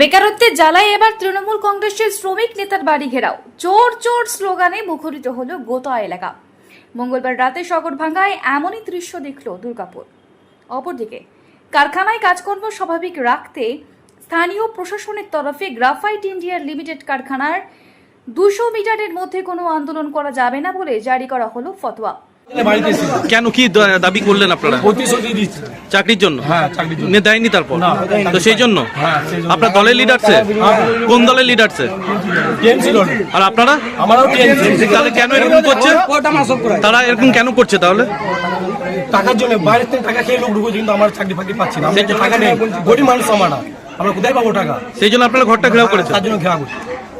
বেকারত্বের জ্বালায় এবার তৃণমূল কংগ্রেসের শ্রমিক নেতার বাড়ি ঘেরাও। চোর চোর স্লোগানে মুখরিত হলো গোটা এলাকা। মঙ্গলবার রাতে ভাঙ্গায় এমনই দৃশ্য দেখল দুর্গাপুর। অপরদিকে, কারখানায় কাজকর্ম স্বাভাবিক রাখতে স্থানীয় প্রশাসনের তরফে গ্রাফাইট ইন্ডিয়া লিমিটেড কারখানার দুশো মিটারের মধ্যে কোনো আন্দোলন করা যাবে না বলে জারি করা হলো ফতোয়া। কেন কি দাবি করলেন আপনারা? চাকরির জন্য? হ্যাঁ, দেয়নি তারপর? তো সেই জন্য? হ্যাঁ, সেই জন্য। আপনার দলের লিডারছে হ্যাঁ। কোন দলের টিএমসি আর আপনারা? তাহলে কেন এরকম করছে? তারা এরকম কেন করছে তাহলে? টাকার জন্য বাইরের থেকে টাকা খেয়ে লোক ঢুকেছে কিন্তু আমার চাকরি ফাকরি পাচ্ছি না। টাকা নেই। গরিব মানুষ আমরা আমরা কোথায় পাবো টাকা? সেই জন্য আপনারা ঘরটা ঘেরাও করেছে তার জন্য করছি।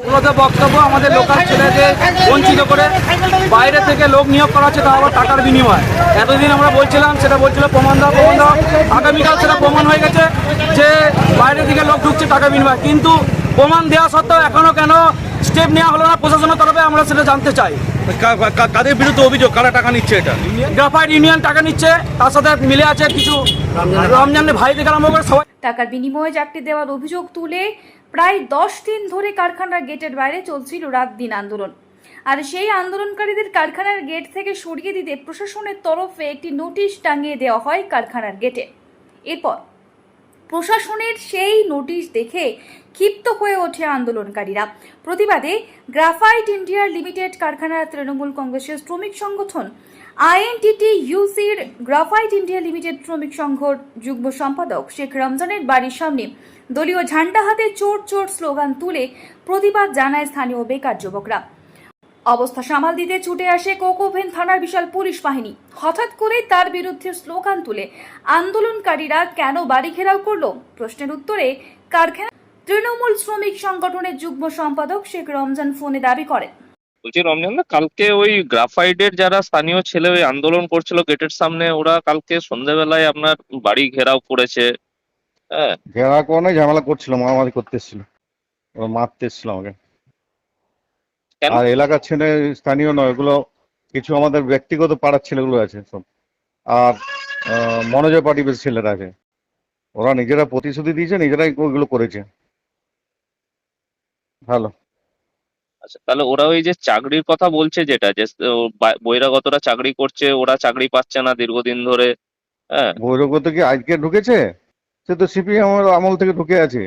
মূলত বক্তব্য আমাদের লোকাল ছেলেকে বঞ্চিত করে। বাইরে থেকে লোক নিয়োগ করা হচ্ছে তা আবার টাকার বিনিময়। এতদিন আমরা বলছিলাম, সেটা বলছিল প্রমাণ দাও প্রমাণ দাও। আগামীকাল সেটা প্রমাণ হয়ে গেছে যে বাইরে থেকে লোক ঢুকছে টাকা বিনিময়। কিন্তু প্রমাণ দেওয়া সত্ত্বেও এখনও কেন স্টেপ নেওয়া হলো না প্রশাসনের তরফে আমরা সেটা জানতে চাই। কাদের বিরুদ্ধে অভিযোগ? কারা টাকা নিচ্ছে এটা? গ্রাফাইট ইউনিয়ন টাকা নিচ্ছে তার সাথে মিলে আছে কিছু রমজানের ভাই। থেকে আরম্ভ করে সবাই। টাকার বিনিময়ে চাকরি দেওয়ার অভিযোগ তুলে প্রায় দশ দিন ধরে কারখানার গেটের বাইরে চলছিল রাত দিন আন্দোলন। আর সেই আন্দোলনকারীদের কারখানার গেট থেকে সরিয়ে দিতে প্রশাসনের তরফে একটি নোটিশ টাঙিয়ে দেওয়া হয় কারখানার গেটে। এরপর প্রশাসনের সেই নোটিশ দেখে ক্ষিপ্ত হয়ে ওঠে আন্দোলনকারীরা। প্রতিবাদে গ্রাফাইট ইন্ডিয়া লিমিটেড কারখানার তৃণমূল কংগ্রেসের শ্রমিক সংগঠন, আইএনটিটি ইউসির গ্রাফাইট ইন্ডিয়া লিমিটেড শ্রমিক সংঘর যুগ্ম সম্পাদক শেখ রমজানের বাড়ির সামনে দলীয় ঝান্ডা হাতে চোর চোর স্লোগান তুলে প্রতিবাদ জানায় স্থানীয় বেকার যুবকরা। অবস্থা সামাল দিতে ছুটে আসে কোকোভেন থানার বিশাল পুলিশ বাহিনী। হঠাৎ করে তার বিরুদ্ধে স্লোগান তুলে আন্দোলনকারীরা কেন বাড়ি ঘেরাও করল? প্রশ্নের উত্তরে কারখানা তৃণমূল শ্রমিক সংগঠনের যুগ্ম সম্পাদক শেখ রমজান ফোনে দাবি করেন। বলছি রমজান না কালকে ওই গ্রাফাইডের যারা স্থানীয় ছেলে ওই আন্দোলন করছিল গেটের সামনে ওরা কালকে সন্ধ্যাবেলায় আপনার বাড়ি ঘেরাও করেছে। হ্যাঁ। ঘেরাও কোনো ঝামেলা করছিল মারামারি করতে এসেছিল। ওরা মারতে এসেছিল আমাকে। আর এলাকার ছেলে স্থানীয় নয় এগুলো কিছু আমাদের ব্যক্তিগত পাড়ার ছেলেগুলো আছে সব। আর মনোজয় পার্টি বেশ ছেলেরা আছে। ওরা নিজেরা প্রতিশ্রুতি দিয়েছে নিজেরাই ওইগুলো করেছে। ভালো। আচ্ছা তাহলে ওরা ওই যে চাকরির কথা বলছে যেটা যে ও বা- বহিরাগতরা চাকরি করছে ওরা চাকরি পাচ্ছে না দীর্ঘদিন ধরে হ্যাঁ? বৈরগত কি আজকে ঢুকেছে? সে তো সিপিএম আমল থেকে ঢুকে আছে।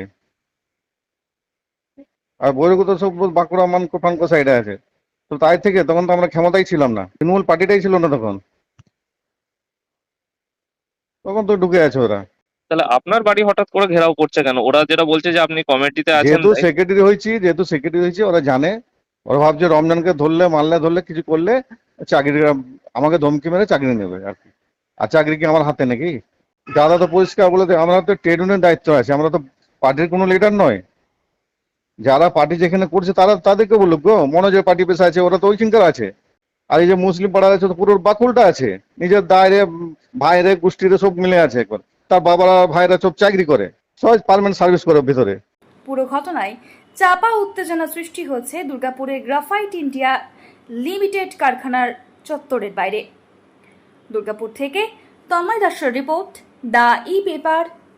আর বৈরগত সব বাঁকুড়া মানকো ফানকো সাইডে আছে। তো তাই থেকে তখন তো আমরা ক্ষমতাই ছিলাম না। তৃণমূল পার্টিটাই ছিল না তখন। তখন তো ঢুকে আছে ওরা। তাহলে আপনার বাড়ি হঠাৎ করে ঘেরাও করছে কেন? ওরা যেটা বলছে যে আপনি কমিটিতে আছেন যেহেতু সেক্রেটারি হয়েছি যেহেতু সেক্রেটারি হয়েছি ওরা জানে। ওরা ভাবছে রমজানকে ধরলে মারলে ধরলে কিছু করলে চাকরি আমাকে ধমকি মেরে চাকরি নেবে আর কি। আর চাকরি কি আমার হাতে নাকি? দাদা তো পরিষ্কার বলে আমরা তো ট্রেড ইউনিয়ন দায়িত্ব আছে আমরা তো পার্টির কোনো লিডার নয়। যারা পার্টি যেখানে করছে, তারা তাদেরকে বলুক গো মনোজয় পার্টি পেশা আছে, ওরা তো ওইখানকার আছে। আর এই যে মুসলিম পাড়া আছে, তো পুরো বাকুলটা আছে। নিজের দায়রে, ভাইরে, গোষ্ঠীরে সব মিলে আছে একবার। তার বাবারা, ভাইরা সব চাকরি করে। সবাই পারমানেন্ট সার্ভিস করে ভিতরে। পুরো ঘটনায় চাপা উত্তেজনা সৃষ্টি হচ্ছে দুর্গাপুরের গ্রাফাইট ইন্ডিয়া লিমিটেড কারখানার চত্বরের বাইরে। দুর্গাপুর থেকে তন্ময় দাসের report, the e paper.